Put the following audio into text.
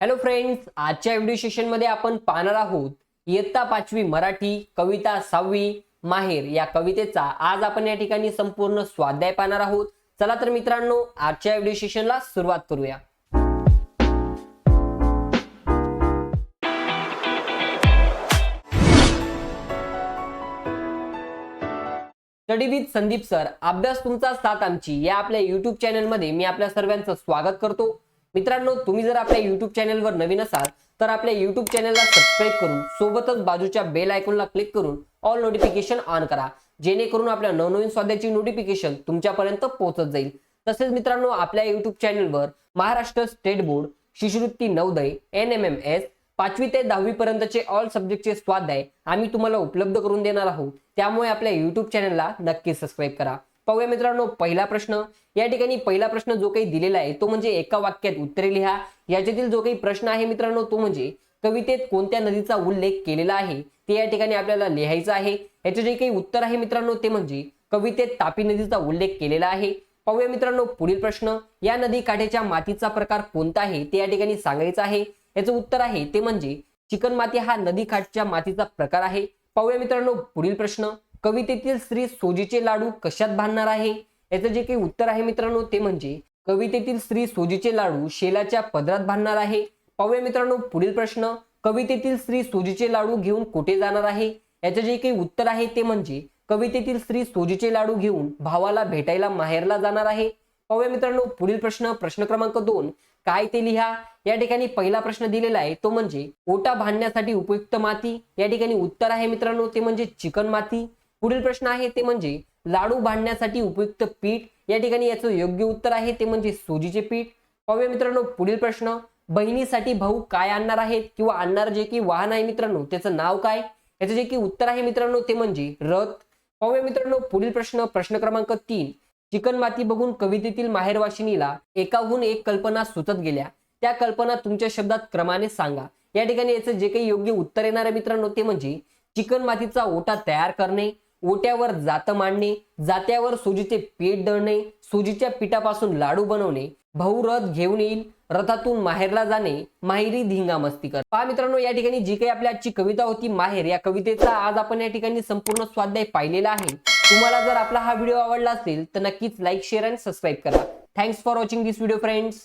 Hello friends आजच्या video सेशनमध्ये आपण पाहणार आहोत इयत्ता पाचवी मराठी कविता सहावी माहेर या कवितेचा. आज आपण या ठिकाणी संपूर्ण स्वाध्याय पाहणार आहोत. चला तर मित्रांनो आजच्या व्हिडिओ सेशनला सुरुवात करूया. स्टडी विथ संदीप सर अभ्यास तुमचा साथ आमची. या आपल्या युट्यूब चॅनलमध्ये मी आपल्या सर्वांचं स्वागत करतो. मित्रांनो तुम्ही जर आपल्या युट्यूब चॅनलवर नवीन असाल तर आपल्या युट्यूब चॅनलला सबस्क्राईब करून सोबतच बाजूच्या बेल आयकॉनला क्लिक करून ऑल नोटिफिकेशन ऑन करा. जेणेकरून आपल्या नवनवीन स्वाध्याची नोटिफिकेशन तुमच्यापर्यंत पोहोचत जाईल. तसेच मित्रांनो आपल्या युट्यूब चॅनलवर महाराष्ट्र स्टेट बोर्ड शिष्यवृत्ती Navodaya N M M S पाचवी ते दहावी पर्यंतचे ऑल सब्जेक्टचे स्वाध्याय आम्ही तुम्हाला उपलब्ध करून देणार आहोत. त्यामुळे आपल्या युट्यूब चॅनलला नक्की सबस्क्राईब करा. पाहूया मित्रांनो पहिला प्रश्न. या ठिकाणी पहिला प्रश्न जो काही दिलेला आहे तो म्हणजे एका वाक्यात उत्तरे लिहा. याच्यातील जो काही प्रश्न आहे मित्रांनो तो म्हणजे कवितेत कोणत्या नदीचा उल्लेख केलेला आहे ते या ठिकाणी आपल्याला लिहायचं आहे. याचे जे काही उत्तर आहे मित्रांनो ते म्हणजे कवितेत तापी नदीचा उल्लेख केलेला आहे. पाहूया मित्रांनो पुढील प्रश्न. या नदी काठेच्या मातीचा प्रकार कोणता आहे ते या ठिकाणी सांगायचं आहे. याचं उत्तर आहे ते म्हणजे चिकन माती हा नदी काठच्या मातीचा प्रकार आहे. पाहूया मित्रांनो पुढील प्रश्न. कवितेतील स्त्री सोजीचे लाडू कशात बांधणार आहे? याचं जे काही उत्तर आहे मित्रांनो ते म्हणजे कवितेतील स्त्री सोजीचे लाडू शेलाच्या पदरात बांधणार आहे. पाहूया मित्रांनो पुढील प्रश्न. कवितेतील स्त्री सोजीचे लाडू घेऊन कुठे जाणार आहे? याचं जे काही उत्तर आहे ते म्हणजे कवितेतील स्त्री सोजीचे लाडू घेऊन भावाला भेटायला माहेरला जाणार आहे. पाहूया मित्रांनो पुढील प्रश्न. प्रश्न क्रमांक दोन. काय ते लिहा? या ठिकाणी पहिला प्रश्न दिलेला आहे तो म्हणजे ओटा बांधण्यासाठी उपयुक्त माती. या ठिकाणी उत्तर आहे मित्रांनो ते म्हणजे चिकन माती. पुढील प्रश्न आहे ते म्हणजे लाडू बांधण्यासाठी उपयुक्त पीठ या ठिकाणी याचं योग्य उत्तर आहे ते म्हणजे सुजीचे पीठ. पाहूया मित्रांनो पुढील प्रश्न बहिणीसाठी भाऊ काय आणणार आहेत किंवा आणणार जे की वाहन आहे मित्रांनो त्याचं नाव काय? याचं जे की उत्तर आहे मित्रांनो ते म्हणजे रथ. पाहूया मित्रांनो पुढील प्रश्न प्रश्न क्रमांक तीन चिकन माती बघून कवितेतील माहेरवाशिनीला एकाहून एक कल्पना सुचत गेल्या. त्या कल्पना तुमच्या शब्दात क्रमाने सांगा. या ठिकाणी याचं जे काही योग्य उत्तर येणार आहे मित्रांनो ते म्हणजे चिकन मातीचा ओटा तयार करणे. ओट्यावर जात मांडणे जात्यावर सुजीचे पीठ दळणे सुजीच्या पिठापासून लाडू बनवणे भाऊ रथ घेऊन येईल रथातून माहेरला जाणे माहेरी धिंगा मस्ती कर. पहा मित्रांनो या ठिकाणी जी काही आपली आजची कविता होती माहेर या कवितेचा आज आपण या ठिकाणी संपूर्ण स्वाध्याय पाहिलेला आहे. तुम्हाला जर आपला हा व्हिडिओ आवडला असेल तर नक्कीच लाईक शेअर आणि सबस्क्राईब करा. Thanks for watching this video friends